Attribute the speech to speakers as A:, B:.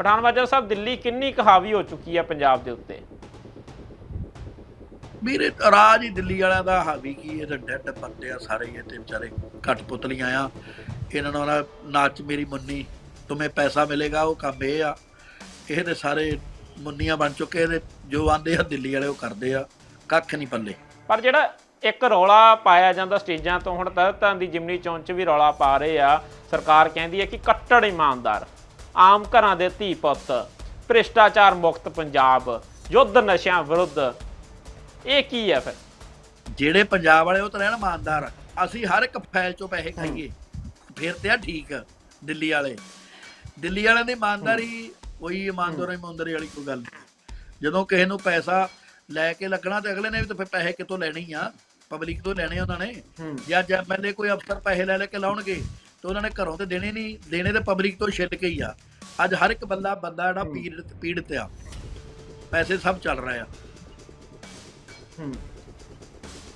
A: ਪਠਾਨ ਮਾਜਰਾ ਸਾਹਿਬ ਦਿੱਲੀ ਕਿੰਨੀ ਕੁ ਹਾਵੀ ਹੋ ਚੁੱਕੀ ਹੈ ਪੰਜਾਬ ਦੇ ਉੱਤੇ?
B: ਵੀਰੇ ਰਾਜ ਹੀ ਦਿੱਲੀ ਵਾਲਿਆਂ ਦਾ ਹਾਵੀ ਕੀ ਇਹ ਤਾਂ ਡੈਡ ਬੰਦੇ ਆ ਸਾਰੇ ਇਹ ਤੇ ਵਿਚਾਰੇ ਘੱਟ ਪੁਤਲੀਆਂ ਆ ਇਹਨਾਂ ਨੂੰ ਨਾ ਨਾਚ ਮੇਰੀ ਮੁੰਨੀ ਤੁਮੇ ਪੈਸਾ ਮਿਲੇਗਾ ਉਹ ਕੰਮ ਇਹ ਆ। ਇਹ ਤੇ ਸਾਰੇ ਮੁੰਨੀਆਂ ਬਣ ਚੁੱਕੇ ਨੇ ਜੋ ਆਂਦੇ ਆ ਦਿੱਲੀ ਵਾਲੇ ਉਹ ਕਰਦੇ ਆ ਕੱਖ ਨਹੀਂ ਪੱਲੇ।
A: ਪਰ ਜਿਹੜਾ ਇੱਕ ਰੌਲਾ ਪਾਇਆ ਜਾਂਦਾ ਸਟੇਜਾਂ ਤੋਂ ਹੁਣ ਤਰ੍ਹਾਂ ਦੀ ਜਿਮਨੀ ਚੌਂਚ ਵੀ ਰੌਲਾ ਪਾ ਰਹੇ ਆ ਸਰਕਾਰ ਕਹਿੰਦੀ ਹੈ ਕਿ ਕੱਟੜ ਇਮਾਨਦਾਰ। ਆਮ ਘਰਾਂ ਦੇ ਧੀ ਪੁੱਤ ਭ੍ਰਿਸ਼ਟਾਚਾਰ ਮੁਕਤ ਪੰਜਾਬ ਯੁੱਧ ਨਸ਼ਿਆਂ ਵਿਰੁੱਧ। ਇਹ ਕੀ ਹੈ ਫਿਰ?
B: ਜਿਹੜੇ ਪੰਜਾਬ ਵਾਲੇ ਉਹ ਤਾਂ ਰਹਿਣ ਇਮਾਨਦਾਰ। ਅਸੀਂ ਹਰ ਇੱਕ ਫਾਈਲ ਚੋਂ ਪੈਸੇ ਖਾਈਏ। ਫਿਰ ਤੇ ਆ ਠੀਕ ਦਿੱਲੀ ਵਾਲੇ। ਦਿੱਲੀ ਵਾਲਿਆਂ ਦੀ ਇਮਾਨਦਾਰੀ ਕੋਈ ਇਮਾਨਦਾਰੀ ਇਮਾਨਦਾਰੀ ਵਾਲੀ ਕੋਈ ਗੱਲ ਨਹੀਂ। ਜਦੋਂ ਕਿਸੇ ਨੂੰ ਪੈਸਾ ਲੈ ਕੇ ਲੱਗਣਾ ਤੇ ਅਗਲੇ ਨੇ ਵੀ ਤਾਂ ਫਿਰ ਪੈਸੇ ਕਿਤੋਂ ਲੈਣੇ ਹੀ ਆ? ਪਬਲਿਕ ਤੋਂ ਲੈਣੇ ਉਹਨਾਂ ਨੇ। ਜੇ ਐਮਐਲਏ ਕੋਈ ਅਫਸਰ ਪੈਸੇ ਲੈ ਲੈ ਕੇ ਲਾਉਣਗੇ ਤੇ ਉਹਨਾਂ ਨੇ ਘਰੋਂ ਤੇ ਦੇਣੇ ਨਹੀਂ। ਦੇਣੇ ਤੇ ਪਬਲਿਕ ਤੋਂ ਛਿੱਲ ਕੇ ਹੀ ਆ। ਅੱਜ ਹਰ ਇੱਕ ਬੰਦਾ ਬੰਦਾ ਜਿਹੜਾ ਪੀੜਤ ਪੀੜਤ ਆ। ਪੈਸੇ ਸਭ ਚੱਲ ਰਹੇ ਆ।
A: ਹੂੰ।